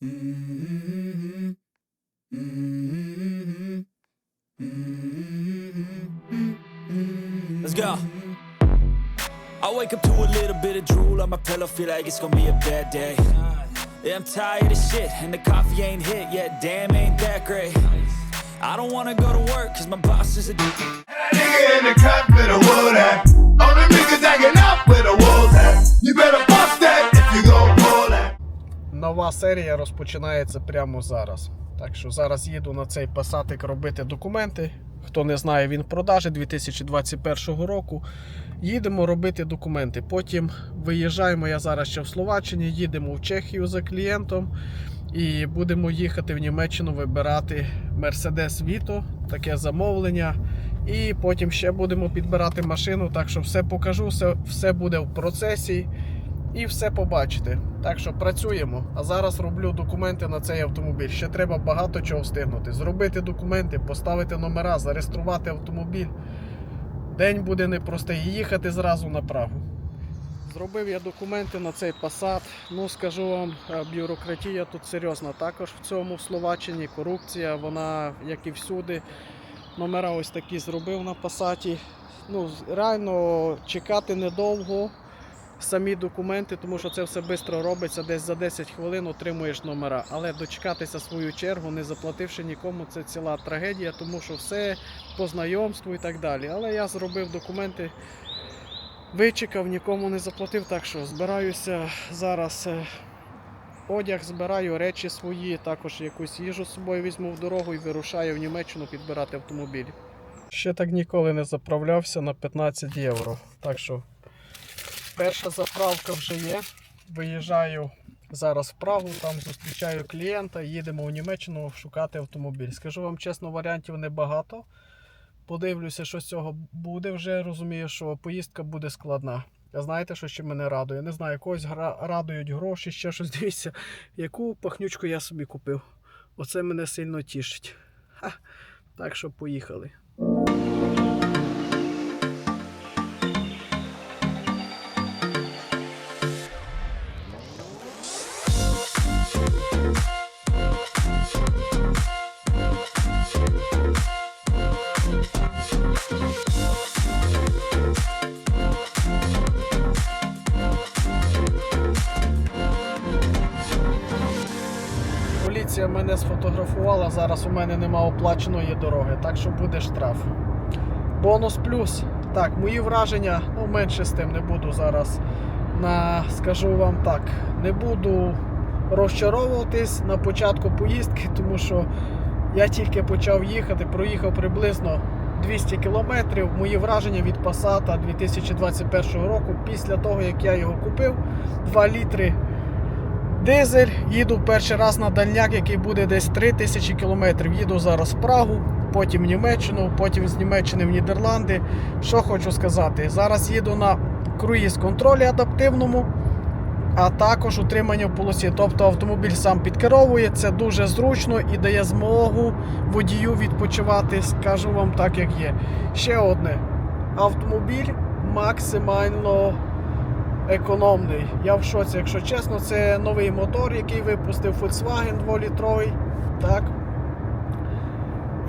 Let's go. I wake up to a little bit of drool on my pillow, feel like it's gonna be a bad day. Yeah, I'm tired of shit, and the coffee ain't hit yet. Damn, ain't that great. I don't wanna go to work, cause my boss is a dick. Nigga in the cut with a wood hat. All the niggas hanging out with a wolf hat. You better bust that if you that. Нова серія розпочинається прямо зараз. Так що зараз їду на цей пасатик робити документи. Хто не знає, він в продажі 2021 року. Їдемо робити документи. Потім виїжджаємо. Я зараз ще в Словаччині, їдемо в Чехію за клієнтом і будемо їхати в Німеччину вибирати Mercedes Vito, таке замовлення. І потім ще будемо підбирати машину. Так що все покажу, все, все буде в процесі і все побачите. Так що працюємо. А зараз роблю документи на цей автомобіль. Ще треба багато чого встигнути. Зробити документи, поставити номера, зареєструвати автомобіль. День буде непростий. І їхати зразу на Прагу. Зробив я документи на цей Passat. Ну скажу вам, е, бюрократія тут серйозна. Також в цьому в Словаччині корупція, вона як і всюди. Номера ось такі зробив на Passat. Ну, реально чекати недовго самі документи, тому що це все швидко робиться, десь за 10 хвилин отримуєш номера. Але дочекатися свою чергу, не заплативши нікому, це ціла трагедія, тому що все по знайомству і так далі. Але я зробив документи, вичекав, нікому не заплатив, так що збираюся зараз. е, Одяг збираю, речі свої, також якусь їжу з собою візьму в дорогу і вирушаю в Німеччину підбирати автомобіль. Ще так ніколи не заправлявся на 15 євро. Так що Перша заправка вже є. Виїжджаю зараз в Прагу, там зустрічаю клієнта, їдемо в Німеччину шукати автомобіль. Скажу вам чесно, варіантів небагато. Подивлюся, що з цього буде. Вже розумію, що поїздка буде складна. А знаєте, що ще мене радує? Не знаю, когось радують гроші, ще щось дивіться, яку пахнючку я собі купив. Оце мене сильно тішить. Ха. Так що поїхали. Мене сфотографувала, зараз у мене нема оплаченої дороги, так що буде штраф. Бонус плюс. Так, мої враження, ну менше з тим не буду зараз. На, скажу вам так, не буду розчаровуватись на початку поїздки, тому що я тільки почав їхати, проїхав приблизно 200 кілометрів. Мої враження від Passat 2021 року, після того як я його купив, 2 літри Дизель, їду перший раз на дальняк, який буде десь 3000 км. Їду зараз в Прагу, потім в Німеччину, потім з Німеччини в Нідерланди. Що хочу сказати, зараз їду на круїз-контролі адаптивному, а також утримання в полосі. Тобто автомобіль сам підкеровує, це дуже зручно і дає змогу водію відпочивати, скажу вам так, як є. Ще одне. Автомобіль максимально економний. Я в шоці, якщо чесно, це новий мотор, який випустив Volkswagen 2-літровий. Так.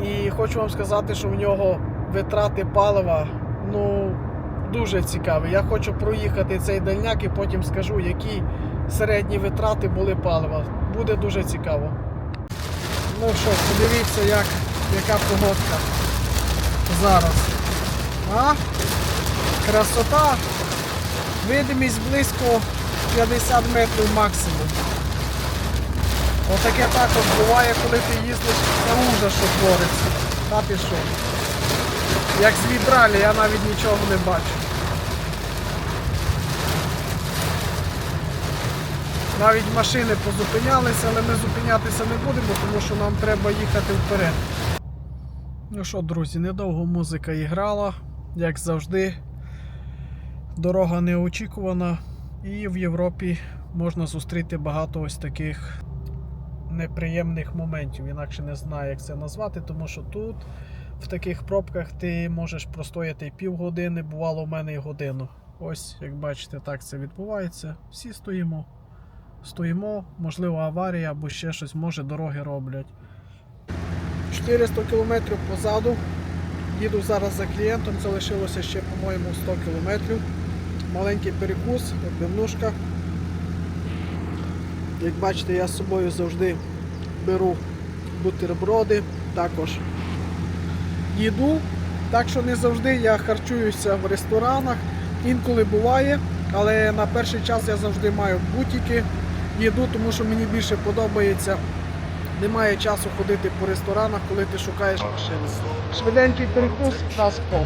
І хочу вам сказати, що в нього витрати палива ну, дуже цікаві. Я хочу проїхати цей дальняк і потім скажу, які середні витрати були палива. Буде дуже цікаво. Ну що, подивіться, як, яка погодка зараз. А? Красота! Видимість близько 50 метрів максимум. Отаке також буває, коли ти їздиш, це ужас, що твориться. Та пішов. Як з відралі, я навіть нічого не бачу. Навіть машини позупинялися, але ми зупинятися не будемо, тому що нам треба їхати вперед. Ну що, друзі, недовго музика іграла, як завжди. Дорога неочікувана, і в Європі можна зустріти багато ось таких неприємних моментів. Інакше не знаю, як це назвати, тому що тут, в таких пробках, ти можеш простояти і півгодини, бувало в мене і годину. Ось, як бачите, так це відбувається. Всі стоїмо. стоїмо, можливо, аварія або ще щось, може дороги роблять. 400 км позаду. Їду зараз за клієнтом, залишилося ще, по-моєму, 100 км. Маленький перекус, пивнушка. Як бачите, я з собою завжди беру бутерброди, також їду. Так що не завжди я харчуюся в ресторанах. Інколи буває, але на перший час я завжди маю бутики, їду, тому що мені більше подобається. Немає часу ходити по ресторанах, коли ти шукаєш машину. Швиденький перекус на спок.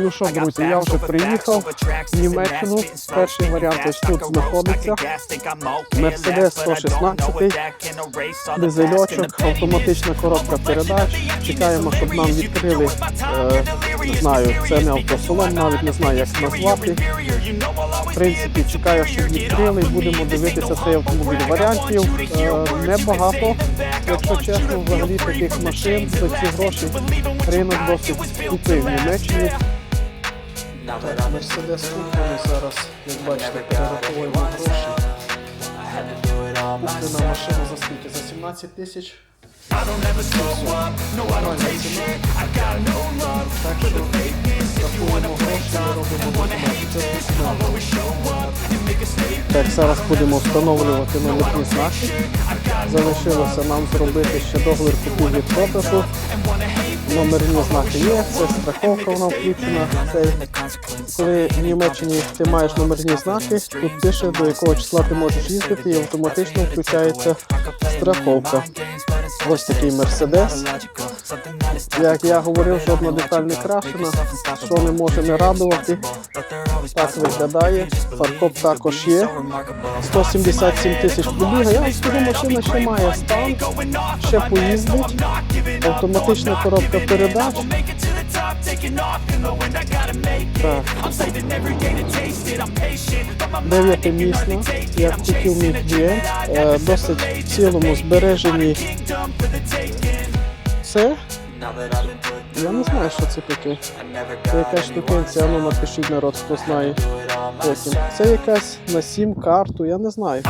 Ну що, друзі, я вже приїхав в Німеччину. Перший варіант ось тут знаходиться. Mercedes 116, дизельочок, автоматична коробка передач. Чекаємо, щоб нам відкрили. Е, не знаю, це не автосалон, навіть не знаю, як назвати. В принципі, чекаю, щоб відкрили. Будемо дивитися цей автомобіль. Варіантів е, небагато. Якщо чесно, взагалі таких машин за ці гроші ринок досить скупий в Німеччині. Так, Мерседес куплений зараз, як бачите, перераховуємо гроші. Куплена машина за скільки? За 17 тисяч. Так що рахуємо гроші, робимо документи. Так, зараз будемо встановлювати номерні знаки. Залишилося нам зробити ще договір купівлі продажу. Номерні знаки є, це страховка вона включена. Це, коли в Німеччині ти маєш номерні знаки, тут пише до якого числа ти можеш їздити і автоматично включається страховка. Ось такий мерседес. Як я говорив, жодна деталь не крашена, що не може не радувати. Так виглядає. Паркоп також є. 177 тисяч пробіга. Я скажу, машина ще має стан, ще поїздить. Автоматична коробка передач. Так. chasing як хотів мій клієнт. Е, Досить в цілому збережені. Це я не знаю, що це таке. Це якась штукенція, ну напишіть народ, хто знає. Потім. Це якась на сім карту, я не знаю.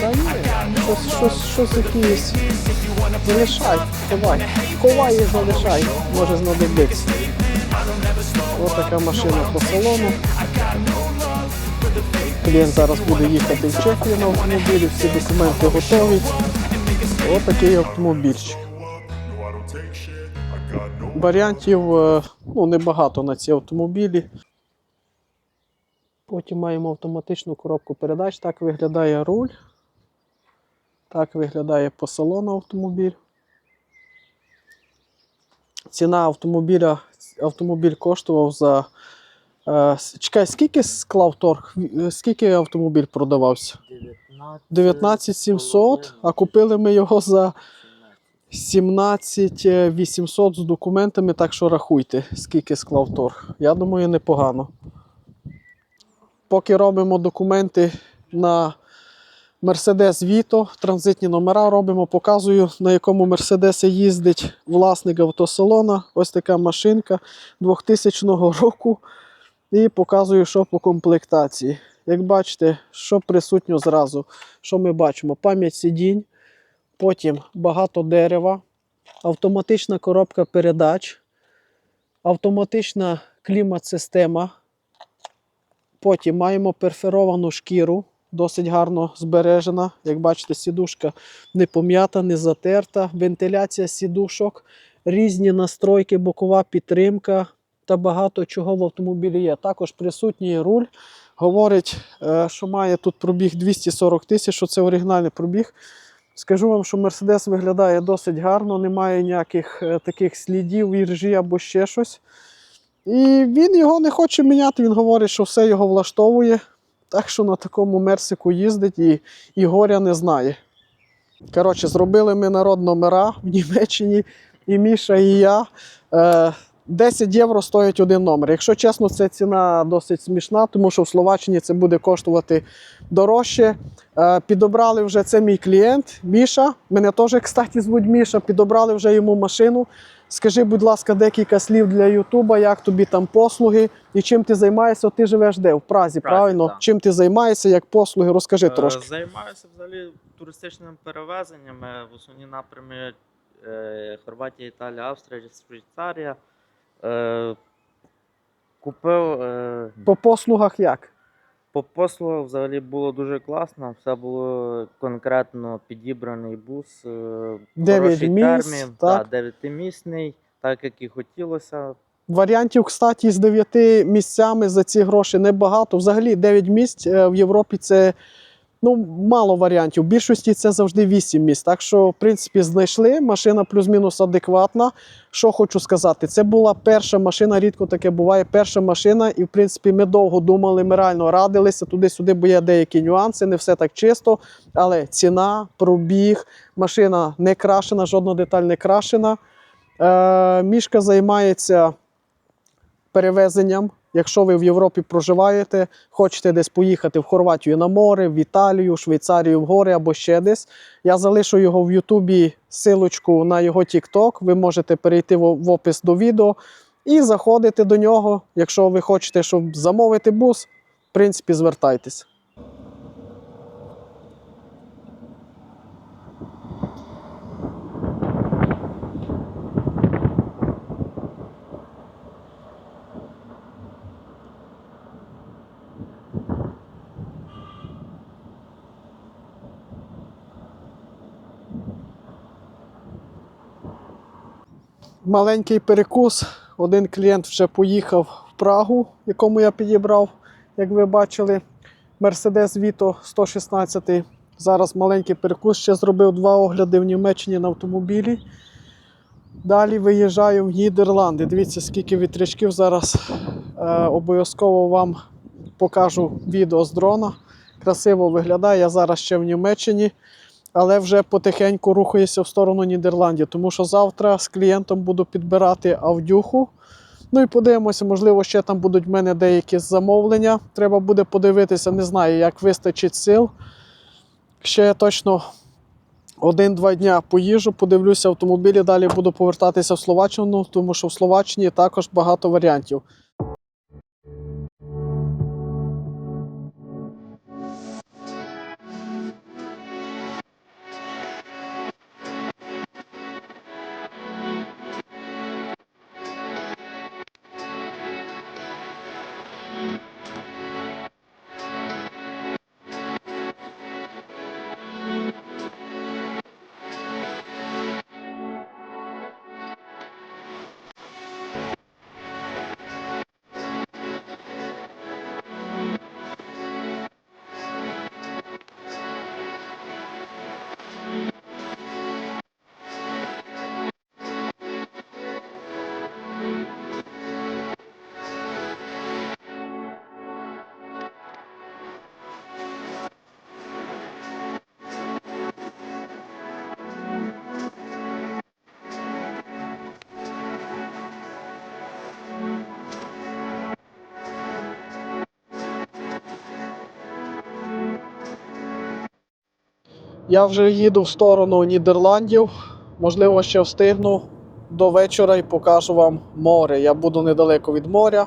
Та ні, щось, щось, щось якісь. Залишай, ховай. Ховай і залишай, може знадобиться. Ось така машина по салону. Клієнт зараз буде їхати в Чехію на автомобілі, всі документи готові. Ось такий автомобільчик. Варіантів е, ну, небагато на ці автомобілі. Потім маємо автоматичну коробку передач. Так виглядає руль. Так виглядає по салону автомобіль. Ціна автомобіля, автомобіль коштував за. Е, чекай, скільки склав торг? Е, Скільки автомобіль продавався? 19 700, а купили ми його за 17 800 з документами, так що рахуйте, скільки склав торг. Я думаю, непогано. Поки робимо документи на Mercedes Vito, транзитні номера робимо, показую, на якому Мерседесі їздить власник автосалона. Ось така машинка 2000 року. І показую, що по комплектації. Як бачите, що присутньо зразу, що ми бачимо? Пам'ять сидінь, потім багато дерева, автоматична коробка передач, автоматична клімат-система. Потім маємо перферовану шкіру, досить гарно збережена. Як бачите, сідушка не пом'ята, не затерта, вентиляція сідушок, різні настройки, бокова підтримка та багато чого в автомобілі є. Також присутній руль. Говорить, е, що має тут пробіг 240 тисяч, що це оригінальний пробіг. Скажу вам, що Мерседес виглядає досить гарно, немає ніяких е, таких слідів, іржі або ще щось. І він його не хоче міняти. Він говорить, що все його влаштовує. Так що на такому мерсику їздить і, і горя не знає. Коротше, зробили ми народ номера в Німеччині, і Міша, і я. Е, 10 євро стоїть один номер. Якщо чесно, це ціна досить смішна, тому що в Словаччині це буде коштувати дорожче. Е, Підобрали вже це мій клієнт Міша. Мене теж, кстати, звуть Міша. Підобрали вже йому машину. Скажи, будь ласка, декілька слів для Ютуба, як тобі там послуги і чим ти займаєшся? Ти живеш де? В Празі, Празі, правильно? так. Чим ти займаєшся, як послуги? Розкажи Е, трошки. Займаюся взагалі туристичними перевезеннями. В основні напрямі е, Хорватія, Італія, Австрія, Швейцарія. Е, Купив е, По послугах як? По послугах взагалі було дуже класно. Все було конкретно підібраний бус. е, хороший місць, термін, так? да, дев'ятимісний, так як і хотілося. Варіантів, кстати, з 9 місцями за ці гроші небагато. Взагалі 9 місць е, в Європі це ну, мало варіантів. В більшості це завжди 8 місць. Так що, в принципі, знайшли. Машина плюс-мінус адекватна. Що хочу сказати, це була перша машина, рідко таке буває. Перша машина, і в принципі ми довго думали, ми реально радилися туди-сюди, бо є деякі нюанси, не все так чисто. Але ціна, пробіг, машина не крашена, жодна деталь не крашена. Е, мішка займається перевезенням. Якщо ви в Європі проживаєте, хочете десь поїхати в Хорватію на море, в Італію, Швейцарію в гори або ще десь. Я залишу його в Ютубі силочку на його TikTok. Ви можете перейти в опис до відео і заходити до нього. Якщо ви хочете, щоб замовити бус, в принципі, звертайтесь. Маленький перекус. Один клієнт вже поїхав в Прагу, якому я підібрав, як ви бачили, Mercedes Vito 116. Зараз маленький перекус. Ще зробив два огляди в Німеччині на автомобілі. Далі виїжджаю в Нідерланди. Дивіться, скільки вітрячків. Зараз е, обов'язково вам покажу відео з дрона. Красиво виглядає. Я зараз ще в Німеччині але вже потихеньку рухаюся в сторону Нідерландів, тому що завтра з клієнтом буду підбирати авдюху. Ну і подивимося, можливо, ще там будуть в мене деякі замовлення. Треба буде подивитися, не знаю, як вистачить сил. Ще точно один-два дня поїжджу, подивлюся автомобілі, далі буду повертатися в Словаччину, тому що в Словаччині також багато варіантів. Я вже їду в сторону Нідерландів. Можливо, ще встигну до вечора і покажу вам море. Я буду недалеко від моря.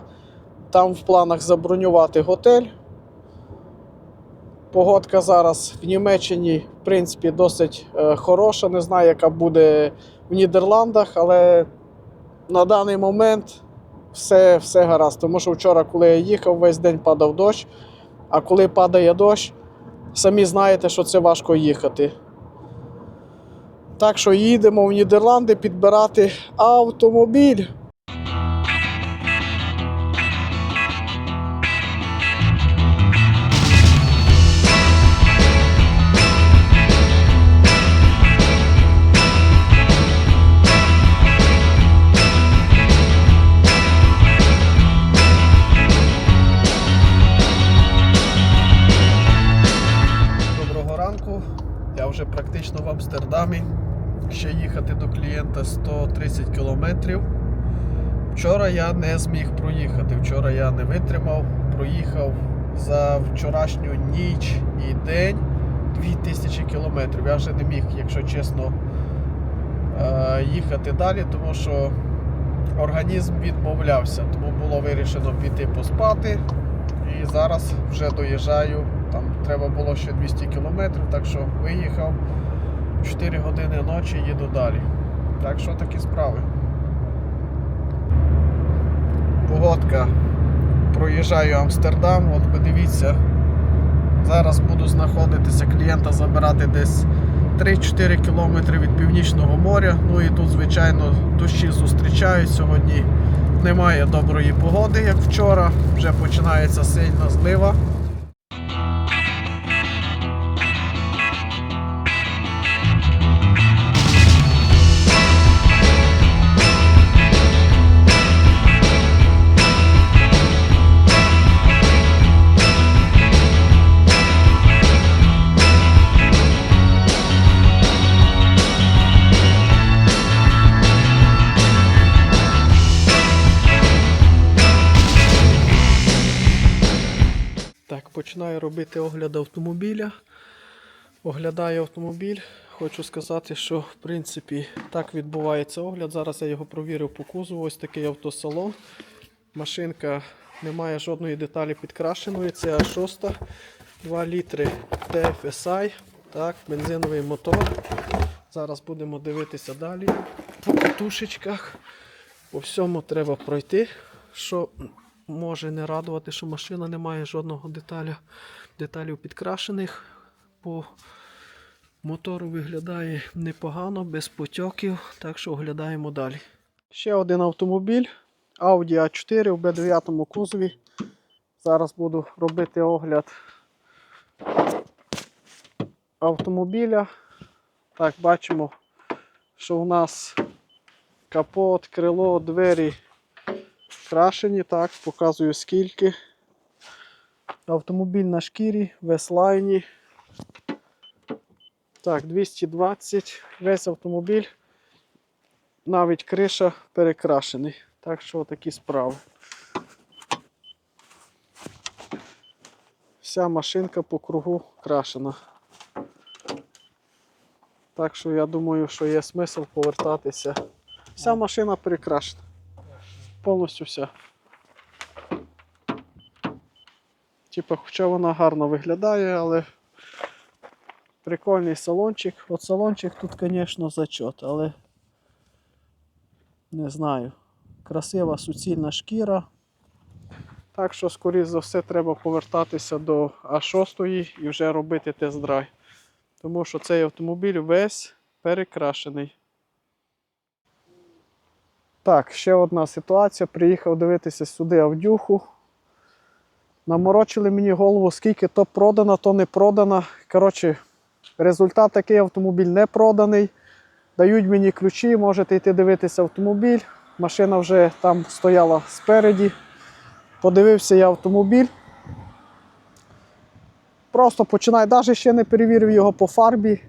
Там в планах забронювати готель. Погодка зараз в Німеччині, в принципі, досить е, хороша. Не знаю, яка буде в Нідерландах, але на даний момент все, все гаразд. Тому що вчора, коли я їхав, весь день падав дощ. А коли падає дощ, самі знаєте, що це важко їхати. Так що їдемо в Нідерланди підбирати автомобіль. До 130 кілометрів. Вчора я не зміг проїхати. Вчора я не витримав. Проїхав за вчорашню ніч і день 2000 кілометрів. Я вже не міг, якщо чесно, е, їхати далі, тому що організм відмовлявся. Тому було вирішено піти поспати. І зараз вже доїжджаю. Там треба було ще 200 кілометрів, так що виїхав. 4 години ночі їду далі. Так що такі справи. Погодка. Проїжджаю Амстердам, от подивіться. Зараз буду знаходитися, клієнта забирати десь 3-4 кілометри від північного моря. Ну і тут, звичайно, дощі зустрічають. Сьогодні немає доброї погоди, як вчора. Вже починається сильна злива. Робити огляд автомобіля. Оглядаю автомобіль. Хочу сказати, що в принципі так відбувається огляд. Зараз я його провірив по кузову. Ось такий автосалон. Машинка не має жодної деталі підкрашеної. Це А6, 2 літри TFSI, так, бензиновий мотор. Зараз будемо дивитися далі. По катушечках. По всьому треба пройти. Що може не радувати, що машина не має жодного деталя, деталів підкрашених. По мотору виглядає непогано, без потьоків, так що оглядаємо далі. Ще один автомобіль Audi A4 в B9 кузові. Зараз буду робити огляд автомобіля. Так, бачимо, що у нас капот, крило, двері крашені, так, показую скільки. Автомобіль на шкірі, веслайні. Так, 220, весь автомобіль, навіть криша перекрашений. Так що такі справи. Вся машинка по кругу крашена. Так що я думаю, що є смисл повертатися. Вся машина перекрашена. Повністю вся. Типа, хоча вона гарно виглядає, але прикольний салончик. От салончик тут, звісно, зачот, але не знаю. Красива суцільна шкіра. Так що, скоріш за все, треба повертатися до А6 і вже робити тест-драйв. Тому що цей автомобіль весь перекрашений. Так, ще одна ситуація. Приїхав дивитися сюди Авдюху. Наморочили мені голову, скільки то продано, то не продано. Коротше, результат такий автомобіль не проданий. Дають мені ключі, можете йти дивитися автомобіль. Машина вже там стояла спереді. Подивився я автомобіль. Просто починаю, навіть ще не перевірив його по фарбі.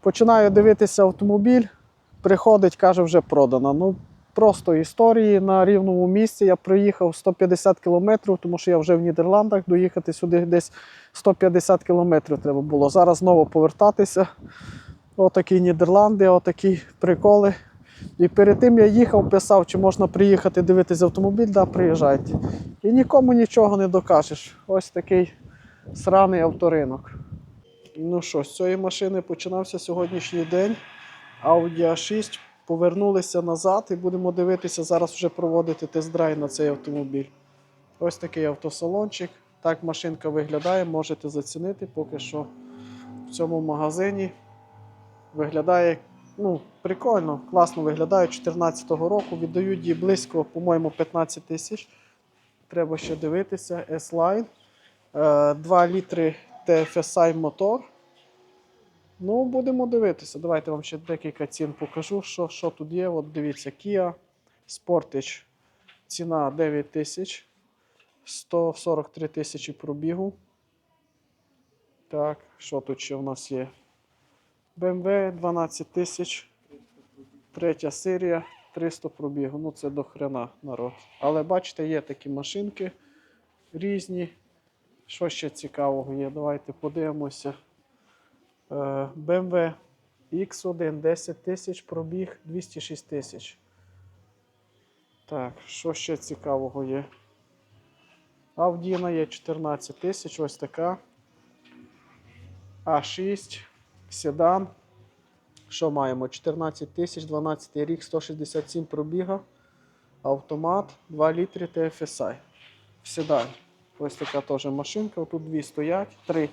Починаю дивитися автомобіль. Приходить, каже, вже продано. Ну, просто історії на рівному місці. Я приїхав 150 кілометрів, тому що я вже в Нідерландах. Доїхати сюди десь 150 кілометрів треба було. Зараз знову повертатися. Отакі Нідерланди, отакі приколи. І перед тим я їхав, писав, чи можна приїхати дивитися автомобіль, да, приїжджайте. І нікому нічого не докажеш. Ось такий сраний авторинок. Ну що, з цієї машини починався сьогоднішній день. Audi A6 повернулися назад і будемо дивитися, зараз вже проводити тест-драйв на цей автомобіль. Ось такий автосалончик. Так машинка виглядає, можете зацінити поки що в цьому магазині. Виглядає ну, прикольно, класно виглядає 2014 року. Віддають її близько, по-моєму, 15 тисяч. Треба ще дивитися. S-Line. Е, 2 літри TFSI мотор. Ну, будемо дивитися. Давайте вам ще декілька цін покажу, що, що тут є. От дивіться, Kia Sportage. Ціна 9 тисяч. 143 тисячі пробігу. Так, що тут ще в нас є? BMW 12 тисяч. Третя серія, 300 пробігу. Ну це до хрена народ. Але бачите, є такі машинки різні. Що ще цікавого є? Давайте подивимося. BMW X1 10 тисяч пробіг 206 тисяч. Так, що ще цікавого є? Авдіна є 14 тисяч, ось така. А6, седан. Що маємо? 14 тисяч, 12 рік, 167 пробіга. Автомат, 2 літри TFSI. В седані. Ось така теж машинка. Тут дві стоять. Три.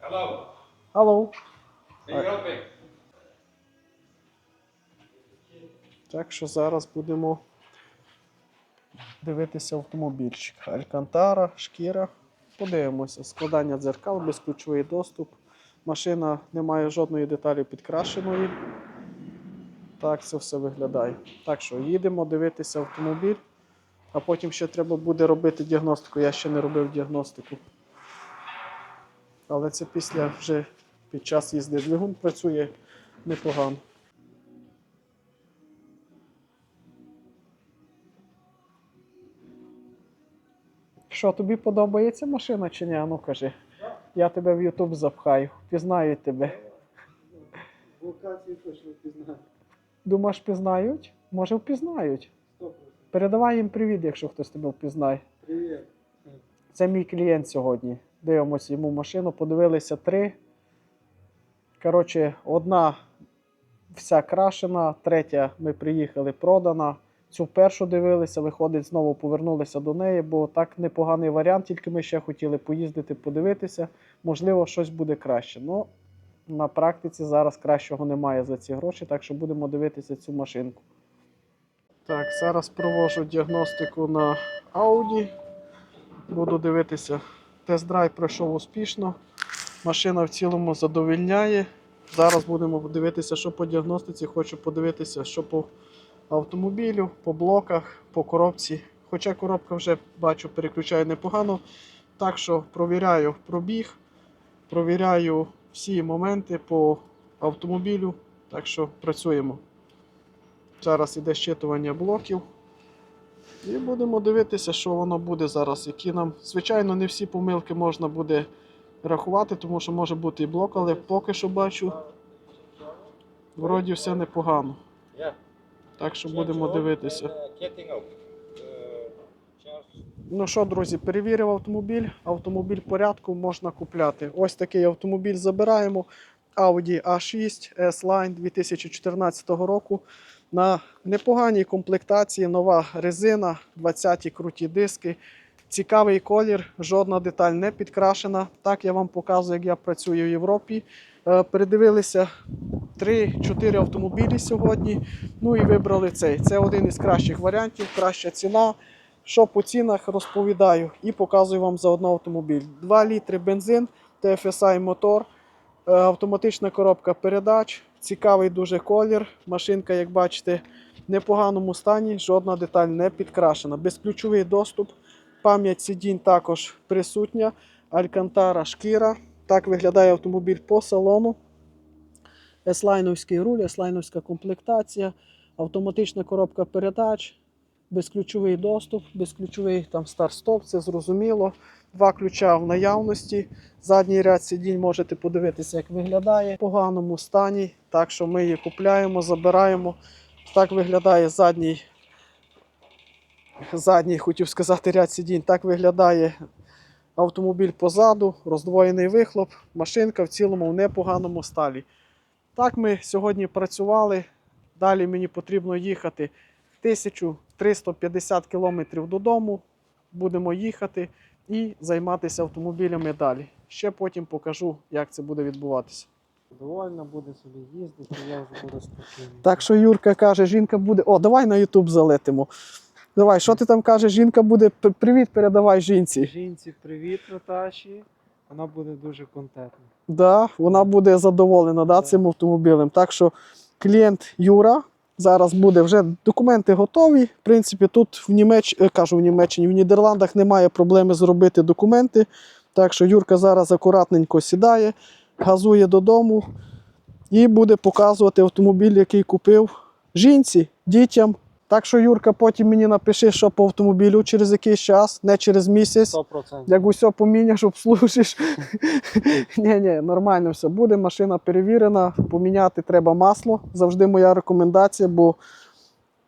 Hello. Алло. Help me? Так що зараз будемо дивитися автомобільчик. Алькантара, шкіра. Подивимося. Складання дзеркал, безключовий доступ. Машина не має жодної деталі підкрашеної. Так це все виглядає. Так що їдемо дивитися автомобіль, а потім ще треба буде робити діагностику. Я ще не робив діагностику. Але це після вже під час їзди. Двигун працює непогано. Що, тобі подобається машина чи ні? Ну кажи. Я тебе в Ютуб запхаю, пізнаю тебе. Локації точно пізнаю. Думаєш, пізнають? Може, впізнають. Передавай їм привіт, якщо хтось тебе впізнає. Привіт. Це мій клієнт сьогодні. Дивимося йому машину, подивилися три. Коротше, одна вся крашена, третя ми приїхали продана. Цю першу дивилися, виходить, знову повернулися до неї, бо так непоганий варіант, тільки ми ще хотіли поїздити, подивитися. Можливо, щось буде краще. Ну, на практиці зараз кращого немає за ці гроші, так що будемо дивитися цю машинку. Так, зараз проводжу діагностику на Audi. Буду дивитися. Тест-драйв пройшов успішно. Машина в цілому задовільняє. Зараз будемо дивитися, що по діагностиці. Хочу подивитися, що по автомобілю, по блоках, по коробці. Хоча коробка вже бачу, переключає непогано. Так що провіряю пробіг, провіряю всі моменти по автомобілю. Так що працюємо. Зараз іде щитування блоків. І будемо дивитися, що воно буде зараз. Які нам, звичайно, не всі помилки можна буде рахувати, тому що може бути і блок, але поки що бачу, вроді все непогано. Так що будемо дивитися. Up. Charge. Ну що, друзі, перевірив автомобіль. Автомобіль порядку можна купляти. Ось такий автомобіль забираємо. Audi A6 S-Line 2014 року. На непоганій комплектації, нова резина, 20-ті круті диски. Цікавий колір, жодна деталь не підкрашена. Так я вам показую, як я працюю в Європі. Е, Передивилися 3-4 автомобілі сьогодні. Ну і вибрали цей. Це один із кращих варіантів, краща ціна. Що по цінах розповідаю і показую вам заодно автомобіль. 2 літри бензин, TFSI мотор, е, автоматична коробка передач, цікавий дуже колір. Машинка, як бачите, в непоганому стані, жодна деталь не підкрашена. Безключовий доступ, пам'ять сидінь також присутня. Алькантара шкіра. Так виглядає автомобіль по салону. Еслайновський руль, еслайновська комплектація, автоматична коробка передач, безключовий доступ, безключовий там старт-стоп, це зрозуміло. Два ключа в наявності. Задній ряд сидінь можете подивитися, як виглядає в поганому стані. Так що ми її купляємо, забираємо. Так виглядає задній, задній, хотів сказати, ряд сидінь. Так виглядає автомобіль позаду, роздвоєний вихлоп, машинка в цілому в непоганому сталі. Так ми сьогодні працювали. Далі мені потрібно їхати 1350 кілометрів додому. Будемо їхати і займатися автомобілями далі. Ще потім покажу, як це буде відбуватися. Довольно буде собі їздити, я вже буду спокійний. Так що Юрка каже, жінка буде. О, давай на Ютуб залетимо. Давай, що ти там кажеш? Жінка буде. Привіт, передавай жінці. Жінці привіт, Наташі. Вона буде дуже контентна. Да, вона буде задоволена да, цим автомобілем. Так що клієнт Юра зараз буде вже документи готові. В принципі, тут в Німеч... е, кажу в Німеччині, в Нідерландах немає проблеми зробити документи. Так що Юрка зараз акуратненько сідає, газує додому і буде показувати автомобіль, який купив жінці, дітям. Так що, Юрка, потім мені напиши, що по автомобілю через якийсь час, не через місяць. 100%. Як усе поміняш, обслужиш. ні, ні, нормально все буде. Машина перевірена. Поміняти треба масло. Завжди моя рекомендація, бо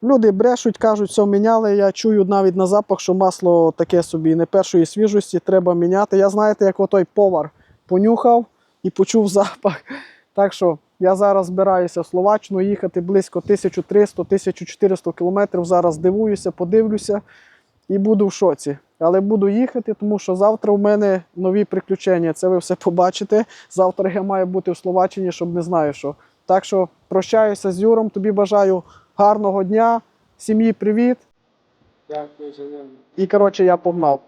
люди брешуть, кажуть, все міняли. Я чую навіть на запах, що масло таке собі не першої свіжості, треба міняти. Я знаєте, як отой повар понюхав і почув запах. Так що я зараз збираюся в Словаччину їхати близько 1300-1400 кілометрів. Зараз дивуюся, подивлюся і буду в шоці. Але буду їхати, тому що завтра в мене нові приключення. Це ви все побачите. Завтра я маю бути в Словаччині, щоб не знаю що. Так що прощаюся з Юром. Тобі бажаю гарного дня, сім'ї привіт. Дякую. І коротше, я погнав.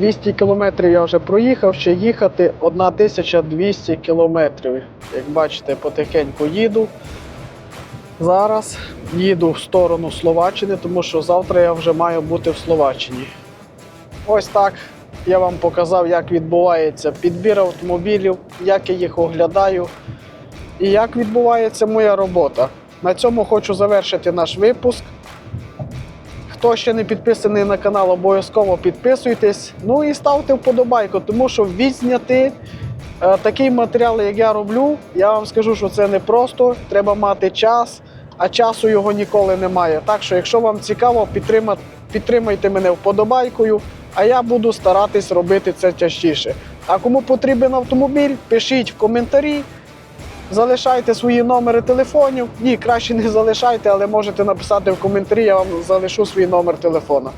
«200 кілометрів я вже проїхав, ще їхати 1200 кілометрів. Як бачите, потихеньку їду. Зараз їду в сторону Словаччини, тому що завтра я вже маю бути в Словаччині. Ось так я вам показав, як відбувається підбір автомобілів, як я їх оглядаю і як відбувається моя робота. На цьому хочу завершити наш випуск. Хто ще не підписаний на канал, обов'язково підписуйтесь. Ну і ставте вподобайку, тому що відзняти е, такий матеріал, як я роблю, я вам скажу, що це не просто. Треба мати час, а часу його ніколи немає. Так що, якщо вам цікаво, підтримайте мене вподобайкою, а я буду старатись робити це частіше. А кому потрібен автомобіль, пишіть в коментарі. Залишайте свої номери телефонів. Ні, краще не залишайте, але можете написати в коментарі, я вам залишу свій номер телефона.